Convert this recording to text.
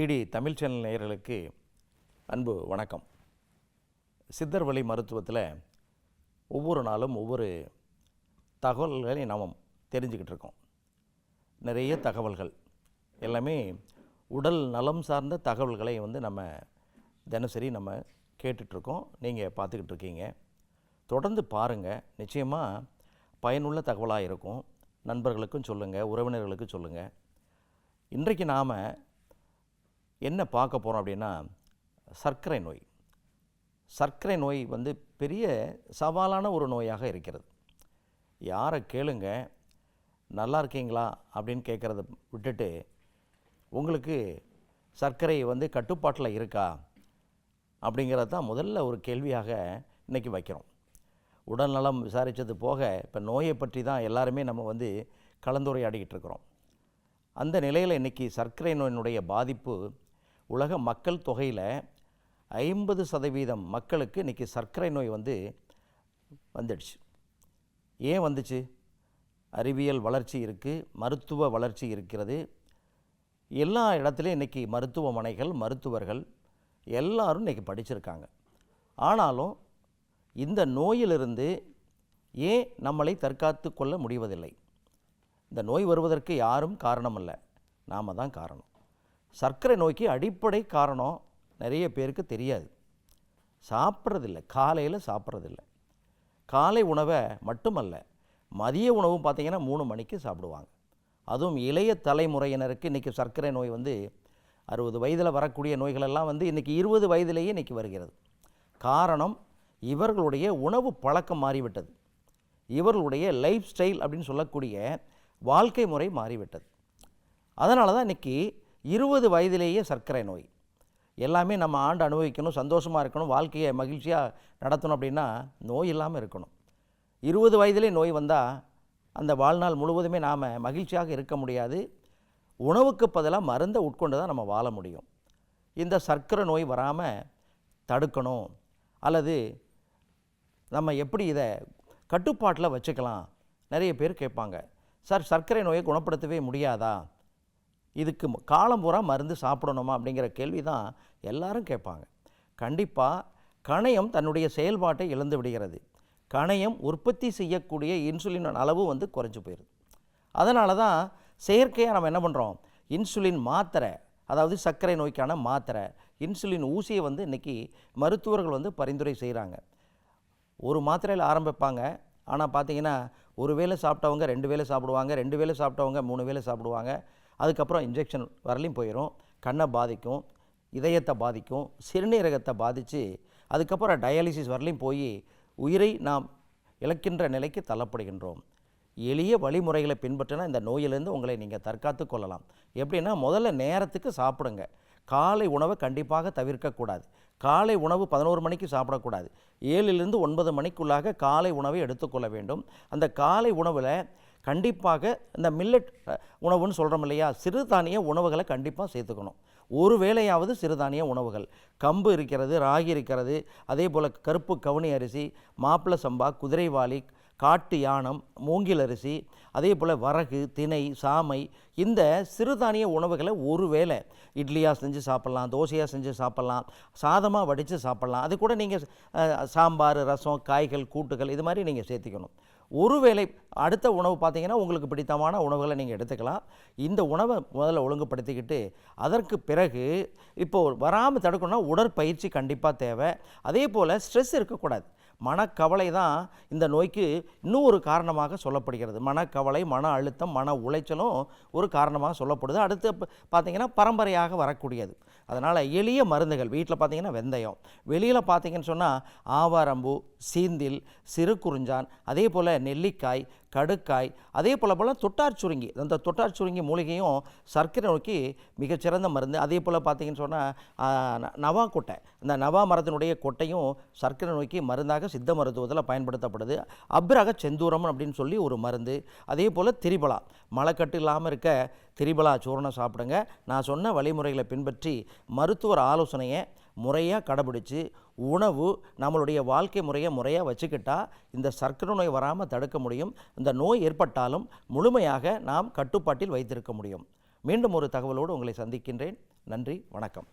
DD Tamil channel நேயர்களுக்கு அன்பு வணக்கம். சித்தர் வழி மருத்துவத்தில் ஒவ்வொரு நாளும் ஒவ்வொரு தகவல்களை நாம் தெரிஞ்சுக்கிட்டு இருக்கோம். நிறைய தகவல்கள். எல்லாமே உடல் நலம் சார்ந்த தகவல்களை வந்து நம்ம தினசரி நம்ம கேட்டுட்ருக்கோம் நீங்கள் பார்த்துக்கிட்டு இருக்கீங்க. தொடர்ந்து பாருங்கள் நிச்சயமாக பயனுள்ள தகவலாக இருக்கும். நண்பர்களுக்கும் சொல்லுங்கள் உறவினர்களுக்கும் சொல்லுங்கள் இன்றைக்கு நாம் என்ன பார்க்க போகிறோம் அப்படின்னா சர்க்கரை நோய். சர்க்கரை நோய் வந்து பெரிய சவாலான ஒரு நோயாக இருக்கிறது. யாரை கேளுங்க நல்லா இருக்கீங்களா? அப்படின்னு கேட்குறத விட்டுட்டு உங்களுக்கு சர்க்கரை வந்து கட்டுப்பாட்டில் இருக்கா? அப்படிங்கிறது தான் முதல்ல ஒரு கேள்வியாக இன்றைக்கி வைக்கிறோம். உடல் நலம் விசாரித்தது போக இப்போ நோயை பற்றி தான் எல்லாருமே நம்ம வந்து கலந்துரையாடிக்கிட்டு இருக்கிறோம். அந்த நிலையில் இன்றைக்கி சர்க்கரை நோயினுடைய பாதிப்பு உலக மக்கள் தொகையில் ஐம்பது சதவீதம் மக்களுக்கு இன்றைக்கி சர்க்கரை நோய் வந்து வந்துடுச்சு. ஏன் வந்துச்சு? அறிவியல் வளர்ச்சி இருக்குது மருத்துவ வளர்ச்சி இருக்கிறது. எல்லா இடத்துலையும் இன்றைக்கி மருத்துவமனைகள் மருத்துவர்கள் எல்லாரும் இன்றைக்கி படிச்சிருக்காங்க. ஆனாலும் இந்த நோயிலிருந்து ஏன் நம்மளை தற்காத்து கொள்ள முடிவதில்லை? இந்த நோய் வருவதற்கு யாரும் காரணம் அல்ல. நாம் தான் காரணம். சர்க்கரை நோய்க்கு அடிப்படை காரணம் நிறைய பேருக்கு தெரியாது. சாப்பிட்றதில்ல. காலையில் சாப்பிட்றதில்ல. காலை உணவை மட்டுமல்ல மதிய உணவும் பார்த்திங்கன்னா மூணு மணிக்கு சாப்பிடுவாங்க. அதுவும் இளைய தலைமுறையினருக்கு இன்றைக்கி சர்க்கரை நோய் வந்து அறுபது வயதில் வரக்கூடிய நோய்களெல்லாம் வந்து இன்றைக்கி இருபது வயதிலேயே இன்றைக்கி வருகிறது. காரணம் இவர்களுடைய உணவு பழக்கம் மாறிவிட்டது. இவர்களுடைய லைஃப் ஸ்டைல் அப்படின்னு சொல்லக்கூடிய வாழ்க்கை முறை மாறிவிட்டது. அதனால தான் இன்றைக்கி இருபது வயதிலேயே சர்க்கரை நோய். எல்லாமே நம்ம ஆண்டு அனுபவிக்கணும் சந்தோஷமாக இருக்கணும் வாழ்க்கையை மகிழ்ச்சியாக நடத்தணும் அப்படின்னா நோய் இல்லாமல் இருக்கணும். இருபது வயதிலே நோய் வந்தால் அந்த வாழ்நாள் முழுவதுமே நாம் மகிழ்ச்சியாக இருக்க முடியாது. உணவுக்கு பதிலாக மருந்தை உட்கொண்டு தான் நம்ம வாழ முடியும். இந்த சர்க்கரை நோய் வராமல் தடுக்கணும். அல்லது நம்ம எப்படி இதை கட்டுப்பாட்டில் வச்சுக்கலாம்? நிறைய பேர் கேட்பாங்க. சார் சர்க்கரை நோயை குணப்படுத்தவே முடியாதா? இதுக்கு காலம் பூரா மருந்து சாப்பிடணுமா அப்படிங்கிற கேள்வி தான் எல்லாரும் கேட்பாங்க. கண்டிப்பாக கணையம் தன்னுடைய செயல்பாட்டை இழந்து விடுகிறது. கணையம் உற்பத்தி செய்யக்கூடிய இன்சுலின் அளவு வந்து குறைஞ்சு போயிடுது அதனால தான் செயற்கையாக நம்ம என்ன பண்ணுறோம் இன்சுலின் மாத்திரை அதாவது சர்க்கரை நோய்க்கான மாத்திரை இன்சுலின் ஊசியை வந்து இன்றைக்கி மருத்துவர்கள் வந்து பரிந்துரை செய்கிறாங்க ஒரு மாத்திரையில் ஆரம்பிப்பாங்க. ஆனால் பார்த்தீங்கன்னா ஒரு வேளை சாப்பிட்டவங்க ரெண்டு வேளை சாப்பிடுவாங்க ரெண்டு வேளை சாப்பிட்டவங்க மூணு வேளை சாப்பிடுவாங்க. அதுக்கப்புறம் இன்ஜெக்ஷன் வரலையும் போயிடும் கண்ணை பாதிக்கும் இதயத்தை பாதிக்கும் சிறுநீரகத்தை பாதித்து அதுக்கப்புறம் டயாலிசிஸ் வரலையும் போய் உயிரை நாம் இழக்கின்ற நிலைக்கு தள்ளப்படுகின்றோம். எளிய வழிமுறைகளை பின்பற்றினா இந்த நோயிலிருந்து உங்களை நீங்கள் தற்காத்து கொள்ளலாம். எப்படின்னா முதல்ல நேரத்துக்கு சாப்பிடுங்க. காலை உணவை கண்டிப்பாக தவிர்க்கக்கூடாது காலை உணவு பதினோரு மணிக்கு சாப்பிடக்கூடாது. ஏழிலிருந்து ஒன்பது மணிக்குள்ளாக காலை உணவை எடுத்துக்கொள்ள வேண்டும். அந்த காலை உணவில் கண்டிப்பாக இந்த மில்லட் உணவுன்னு சொல்கிறோம் இல்லையா? சிறுதானிய உணவுகளை கண்டிப்பாக சேர்த்துக்கணும். ஒரு வேளையாவது சிறுதானிய உணவுகள். கம்பு இருக்கிறது ராகி இருக்கிறது அதே போல் கருப்பு கவுனி அரிசி மாப்பிள சம்பா குதிரைவாலி காட்டு யானம் மூங்கில் அரிசி அதே போல் வரகு திணை சாமை இந்த சிறுதானிய உணவுகளை ஒரு வேளை இட்லியாக செஞ்சு சாப்பிட்லாம் தோசையாக செஞ்சு சாப்பிட்லாம் சாதமாக வடித்து சாப்பிட்லாம். அது கூட நீங்கள் சாம்பார் ரசம் காய்கள் கூட்டுகள் இது மாதிரி நீங்கள் சேர்த்துக்கணும். ஒருவேளை அடுத்த உணவு பார்த்தீங்கன்னா உங்களுக்கு பிடித்தமான உணவுகளை நீங்கள் எடுத்துக்கலாம். இந்த உணவை முதல்ல ஒழுங்குபடுத்திக்கிட்டு அதற்கு பிறகு இப்போது வராமல் தடுக்கணும்னா உடற்பயிற்சி கண்டிப்பாக தேவை. அதே போல் ஸ்ட்ரெஸ் இருக்கக்கூடாது. மனக்கவலை தான் இந்த நோய்க்கு இன்னும் ஒரு காரணமாக சொல்லப்படுகிறது. மனக்கவலை மன அழுத்தம் மன உளைச்சலும் ஒரு காரணமாக சொல்லப்படுது. அடுத்து பார்த்திங்கன்னா பார்த்தீங்கன்னா பரம்பரையாக வரக்கூடியது. அதனால் எளிய மருந்துகள் வீட்டில் பார்த்தீங்கன்னா வெந்தயம். வெளியில் பார்த்தீங்கன்னு சொன்னால் ஆவாரம்பூ சீந்தில் சிறு குறிஞ்சான் அதே போல் நெல்லிக்காய் கடுக்காய் அதே போல் போல் தொட்டார் சுருங்கி. அந்த தொட்டார் சுருங்கி மூலிகையும் சர்க்கரை நோக்கி மிகச்சிறந்த மருந்து. அதே போல் பார்த்தீங்கன்னு சொன்னால் நவா கொட்டை. இந்த நவா மரத்தினுடைய கொட்டையும் சர்க்கரை நோய்க்கு மருந்தாக சித்த மருத்துவத்தில் பயன்படுத்தப்படுது. அப்ரக செந்தூரம் அப்படின்னு சொல்லி ஒரு மருந்து. அதே போல் திரிபலா. மலைக்கட்டு இல்லாமல் இருக்க திரிபலா சூரணம் சாப்பிடுங்க. நான் சொன்ன வழிமுறைகளை பின்பற்றி மருத்துவர் ஆலோசனையை முறையாக கடைபிடிச்சு உணவு நம்மளுடைய வாழ்க்கை முறையை முறையாக வச்சுக்கிட்டால் இந்த சர்க்கரை நோய் வராமல் தடுக்க முடியும். இந்த நோய் ஏற்பட்டாலும் முழுமையாக நாம் கட்டுப்பாட்டில் வைத்திருக்க முடியும். மீண்டும் ஒரு தகவலோடு உங்களை சந்திக்கின்றேன். நன்றி வணக்கம்.